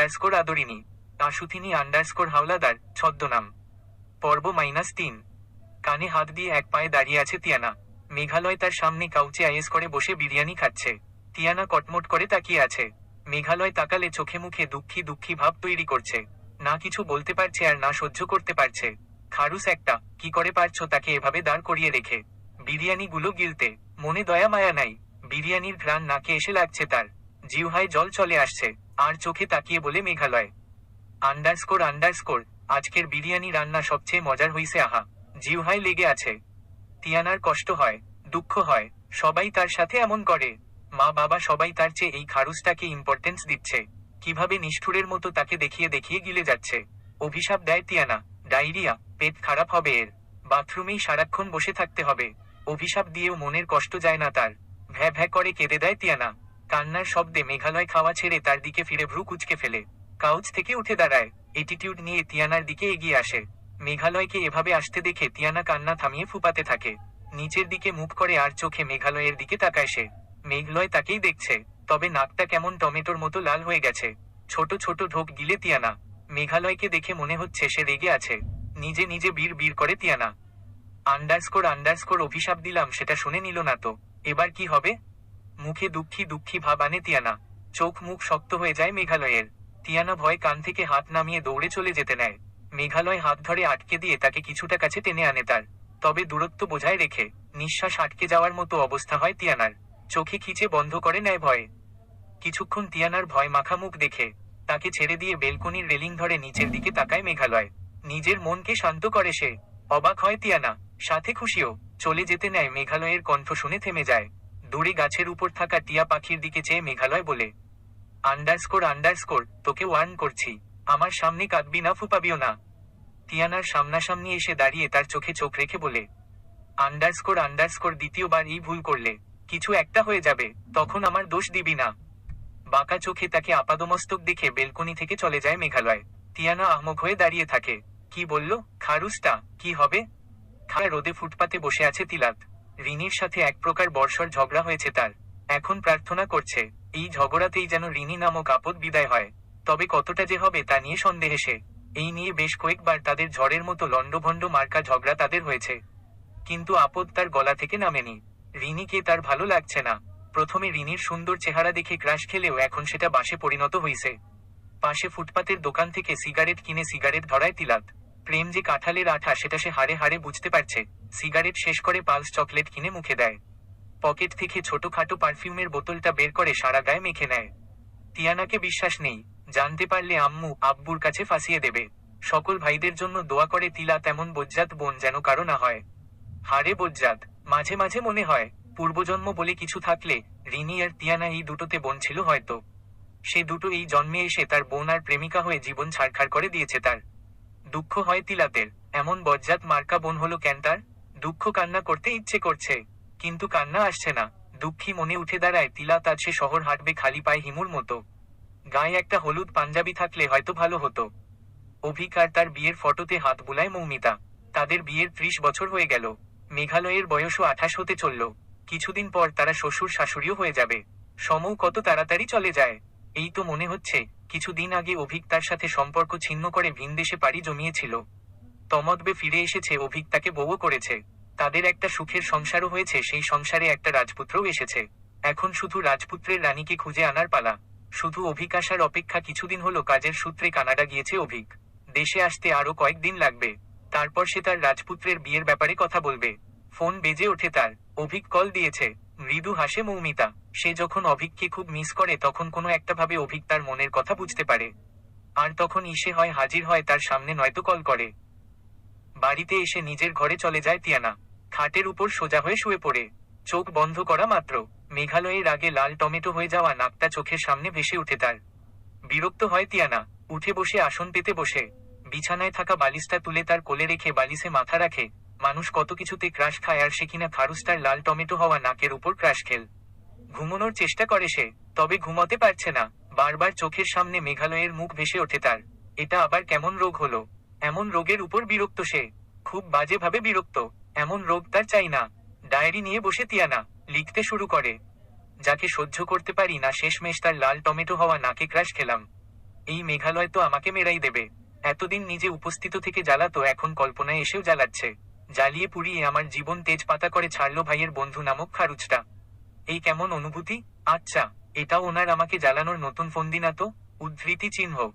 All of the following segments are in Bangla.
আন্ডারস্কোর আদরিনী আশুথিনী আন্ডারস্কোর হাওলাদার, ছদ্মনাম। পর্ব মাইনাস তিন। কানে হাত দিয়ে এক পায়ে দাঁড়িয়ে আছে তিয়ানা। মেঘালয় তার সামনে কাউচে আইএস করে বসে বিরিয়ানি খাচ্ছে। তিয়ানা কটমট করে তাকিয়ে আছে। মেঘালয় তাকালে চোখে মুখে দুঃখী দুঃখী ভাব তৈরি করছে। না কিছু বলতে পারছে আর না সহ্য করতে পারছে। খারুস একটা, কি করে পারছ তাকে এভাবে দাঁড় করিয়ে রেখে? বিরিয়ানিগুলো গিলতে, মনে দয়া মায়া নাই। বিরিয়ানির ঘ্রাণ নাকে এসে লাগছে তার। জিউহায় জল চলে আসছে। আর চোখে তাকিয়ে বলে মেঘালয়। আন্ডারস্কোর আন্ডারস্কোর আজকের বিরিয়ানি রান্না সবচেয়ে মজার হইছে, আহা। জিহ্বায় লেগে আছে। তিয়ানার কষ্ট হয়, দুঃখ হয়, সবাই তার সাথে এমন করে। মা বাবা সবাই তার চেয়ে এই খারুসটাকে ইম্পর্টেন্স দিচ্ছে। কীভাবে নিষ্ঠুরের মতো তাকে দেখিয়ে দেখিয়ে গিলে যাচ্ছে। অভিশাপ দেয় তিয়ানা। ডায়রিয়া, পেট খারাপ হবে এর। বাথরুমেই সারাক্ষণ বসে থাকতে হবে। অভিশাপ দিয়েও মনের কষ্ট যায় না তার। ভ্যা ভ্যা করে কেঁদে দেয় তিয়ানা। কান্নার শব্দে মেঘালয় খাওয়া ছেড়ে তার দিকে ফিরে ভ্রু কুচকে ফেলে। কাউচ থেকে উঠে দাঁড়ায়। এটিটিউড নিয়ে তিয়ানার দিকে এগিয়ে আসে। মেঘালয়কে এভাবে আসতে দেখে তিয়ানা কান্না থামিয়ে ফুপাতে থাকে। নিচের দিকে মুখ করে আর চোখে মেঘালয়ের দিকে তাকায় সে। মেঘলয় তাকেই দেখছে। তবে নাকটা কেমন টমেটোর মতো লাল হয়ে গেছে। ছোট ছোট ঢোক গিলে তিয়ানা। মেঘালয়কে দেখে মনে হচ্ছে সে রেগে আছে। নিজে নিজে বীর বীর করে তিয়ানা। আন্ডারস্কোর আন্ডারস্কোর অভিশাপ দিলাম, সেটা শুনে নিল না তো। এবার কি হবে? মুখে দুঃখী দুঃখী ভাব আনে তিয়ানা। চোখ মুখ শক্ত হয়ে যায় মেঘালয়ের। তিয়ানা ভয় কান থেকে হাত নামিয়ে দৌড়ে চলে যেতে নেয়। মেঘালয় হাত ধরে আটকে দিয়ে তাকে কিছুটা কাছে টেনে আনে তার। তবে দূরত্ব বোঝায় রেখে। নিঃশ্বাস আটকে যাওয়ার মতো অবস্থা হয় তিয়ানার। চোখে খিচে বন্ধ করে নেয় ভয়ে। কিছুক্ষণ তিয়ানার ভয় মাখা মুখ দেখে। তাকে ছেড়ে দিয়ে বেলকনির রেলিং ধরে নিচের দিকে তাকায় মেঘালয়। নিজের মনকে শান্ত করে সে। অবাক হয় তিয়ানা। সাথে খুশিও। চলে যেতে নেয় মেঘালয়ের কণ্ঠ শুনে থেমে যায়। দূরে গাছের উপর থাকা টিয়া পাখির দিকে চেয়ে মেঘালয় বলে, আন্ডারস্কোর আন্ডারস্কোর, তোকে ওয়ার্ন করছি। আমার সামনে কাঁদবি না, ফুপাবিও না। টিয়ানার সামনাসামনি এসে দাঁড়িয়ে তার চোখে চোখ রেখে বলে, আন্ডারস্কোর আন্ডারস্কোর, দ্বিতীয়বার এই ভুল করলে, কিছু একটা হয়ে যাবে, তখন আমার দোষ দিবি না। বাঁকা চোখে তাকে আপাদমস্তক দেখে বেলকনি থেকে চলে যায় মেঘালয়। টিয়ানা আহমক হয়ে দাঁড়িয়ে থাকে, কি বলল? খারুসটা কি হবে? খায় রোদে ফুটপাতে বসে আছে তিলাত। রিনির সাথে এক প্রকার বর্ষর ঝগড়া হয়েছে তার। এখন প্রার্থনা করছে, এই ঝগড়াতেই যেন রিনি নামক আপদ বিদায় হয়। তবে কতটা যে হবে তা নিয়ে সন্দেহে সে। এই নিয়ে বেশ কয়েকবার তাদের ঝড়ের মতো লণ্ডভণ্ড মার্কা ঝগড়া তাদের হয়েছে। কিন্তু আপদ তার গলা থেকে নামেনি। রিনিকে তার ভালো লাগছে না। প্রথমে রিনির সুন্দর চেহারা দেখে ক্রাশ খেলেও এখন সেটা বাসে পরিণত হয়েছে পাশে ফুটপাতের দোকান থেকে সিগারেট কিনে সিগারেট ধরায় তিলাত। প্রেম যে কাঁঠালের আঠা, সেটা সে হাড়ে হাড়ে বুঝতে পারছে। সিগারেট শেষ করে পালস চকলেট কিনে মুখে দেয়। পকেট থেকে ছোটখাটো পারফিউমের বোতলটা বের করে সারা গায়ে মেখে নেয়। তিয়ানাকে বিশ্বাস নেই। জানতে পারলে আম্মু আব্বুর কাছে ফাঁসিয়ে দেবে। সকল ভাইদের জন্য দোয়া করে তিলা তেমন বজ্জাত বোন যেন কারও না হয়। হারে বজ্জাত, মাঝে মাঝে মনে হয়, পূর্বজন্ম বলে কিছু থাকলে রিনি আর তিয়ানা এই দুটোতে বোন ছিল হয়তো। সে দুটো এই জন্মে এসে তার বোন আর প্রেমিকা হয়ে জীবন ছাড়খাড় করে দিয়েছে তার। দুঃখ হয় তিলাতের। এমন বজ্জাত মার্কা বোন হলো কেন তার? দুঃখ কান্না করতে ইচ্ছে করছে, কিন্তু কান্না আসছে না। দুঃখী মনে উঠে দাঁড়ায়, তিলাত আজ সে শহর হাঁটবে খালি পায়ে হিমুর মতো। গায়ে একটা হলুদ পাঞ্জাবি থাকলে হয়তো ভালো হতো। অভিক আর তার বিয়ের ফটোতে হাত বুলায় মৌমিতা। তাদের বিয়ের ত্রিশ বছর হয়ে গেল। মেঘালয়ের বয়সও আঠাশ হতে চলল। কিছুদিন পর তারা শ্বশুর শাশুড়িও হয়ে যাবে। সমও কত তাড়াতাড়ি চলে যায়, এই তো মনে হচ্ছে। কিছুদিন আগে অভিক তার সাথে সম্পর্ক ছিন্ন করে ভিনদেশে পাড়ি জমিয়েছিল। তমদ্বে ফিরে এসেছে, অভিক তাকে বউও করেছে। তাদের একটা সুখের সংসারও হয়েছে, সেই সংসারে একটা রাজপুত্রও এসেছে। এখন শুধু রাজপুত্রের রানীকে খুঁজে আনার পালা। শুধু অভিক আসার অপেক্ষা কিছুদিন হলো, কাজের সূত্রে কানাডা গিয়েছে অভিক। দেশে আসতে আরও কয়েকদিন লাগবে। তারপর সে তার রাজপুত্রের বিয়ের ব্যাপারে কথা বলবে। ফোন বেজে ওঠে তার। অভিক কল দিয়েছে। মৃদু হাসে মৌমিতা। সে যখন অভিককে খুব মিস করে, তখন কোনো একটা ভাবে অভিক তার মনের কথা বুঝতে পারে। আর তখন ইসে হয়, হাজির হয়, তার সামনে নয়তো কল করে। বাড়িতে এসে নিজের ঘরে চলে যায় তিয়ানা। খাটের উপর সোজা হয়ে শুয়ে পড়ে। চোখ বন্ধ করা মাত্র। মেঘালয়ের আগে লাল টমেটো হয়ে যাওয়া নাকটা চোখের সামনে ভেসে উঠে তার। বিরক্ত হয় তিয়ানা। উঠে বসে আসন পেতে বসে। বিছানায় থাকা বালিশটা তুলে তার কোলে রেখে বালিশে মাথা রাখে। মানুষ কত কিছুতে ক্রাশ খায় আর সে কিনা লাল টমেটো হওয়া নাকের উপর ক্রাশ খেল। ঘুমানোর চেষ্টা করে সে, তবে ঘুমাতে পারছে না। বারবার চোখের সামনে মেঘালয়ের মুখ ভেসে ওঠে তার। এটা আবার কেমন রোগ হলো? এমন রোগের উপর বিরক্ত সে। খুব বাজেভাবে বিরক্ত। এমন রোগ তার চাই না। ডায়েরি নিয়ে বসে তিয়ানা, লিখতে শুরু করে। যাকে সহ্য করতে পারি না, শেষমেশ তার লাল টমেটো হওয়া নাকে ক্রাশ খেলাম। এই মেঘালয় তো আমাকে মেরাই দেবে। এতদিন নিজে উপস্থিত থেকে জ্বালাতো, এখন কল্পনায় এসেও জ্বালাচ্ছে। জ্বালিয়ে পুড়িয়ে আমার জীবন তেজপাতা করে ছাড়লো ভাইয়ের বন্ধু নামক খারুচটা। এই কেমন অনুভূতি? আচ্ছা এটাও ওনার আমাকে জ্বালানোর নতুন ফন্দি না তো, উদ্ধৃতি চিহ্ন।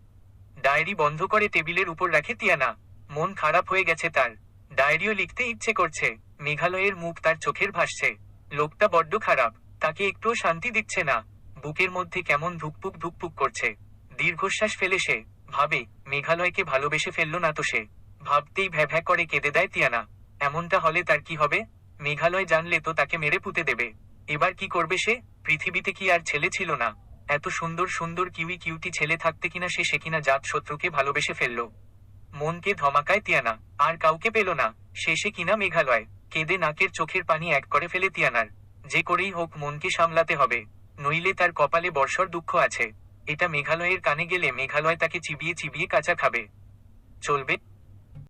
ডায়েরি বন্ধ করে টেবিলের উপর রাখে তিয়ানা। মন খারাপ হয়ে গেছে তার। ডায়েরিও লিখতে ইচ্ছে করছে। মেঘালয়ের মুখ তার চোখের ভাসছে। লোকটা বড্ড খারাপ। তাকে একটুও শান্তি দিচ্ছে না। বুকের মধ্যে কেমন ধুকপুক ধুকপুক করছে। দীর্ঘশ্বাস ফেলে সে। ভাবে, মেঘালয়কে ভালোবেসে ফেলল না তো সে। ভাবতেই ভ্যা ভ্যা করে কেঁদে দেয় তিয়ানা। এমনটা হলে তার কি হবে? মেঘালয় জানলে তো তাকে মেরে পুঁতে দেবে। এবার কি করবে সে? পৃথিবীতে কি আর ছেলে ছিল না? এত সুন্দর সুন্দর কিউই কিউটি ছেলে থাকতে কিনা সে সে কিনা জাত শত্রুকে ভালোবেসে ফেলল। মনকে ধমাকায় তিয়ানা। আর কাউকে পেল না। শেষে কিনা মেঘালয়। কেঁদে নাকের চোখের পানি এক করে ফেলে তিয়ানার। যে করেই হোক মনকে সামলাতে হবে। নইলে তার কপালে বর্ষর দুঃখ আছে। এটা মেঘালয়ের কানে গেলে মেঘালয় তাকে চিবিয়ে চিবিয়ে কাঁচা খাবে। চলবে।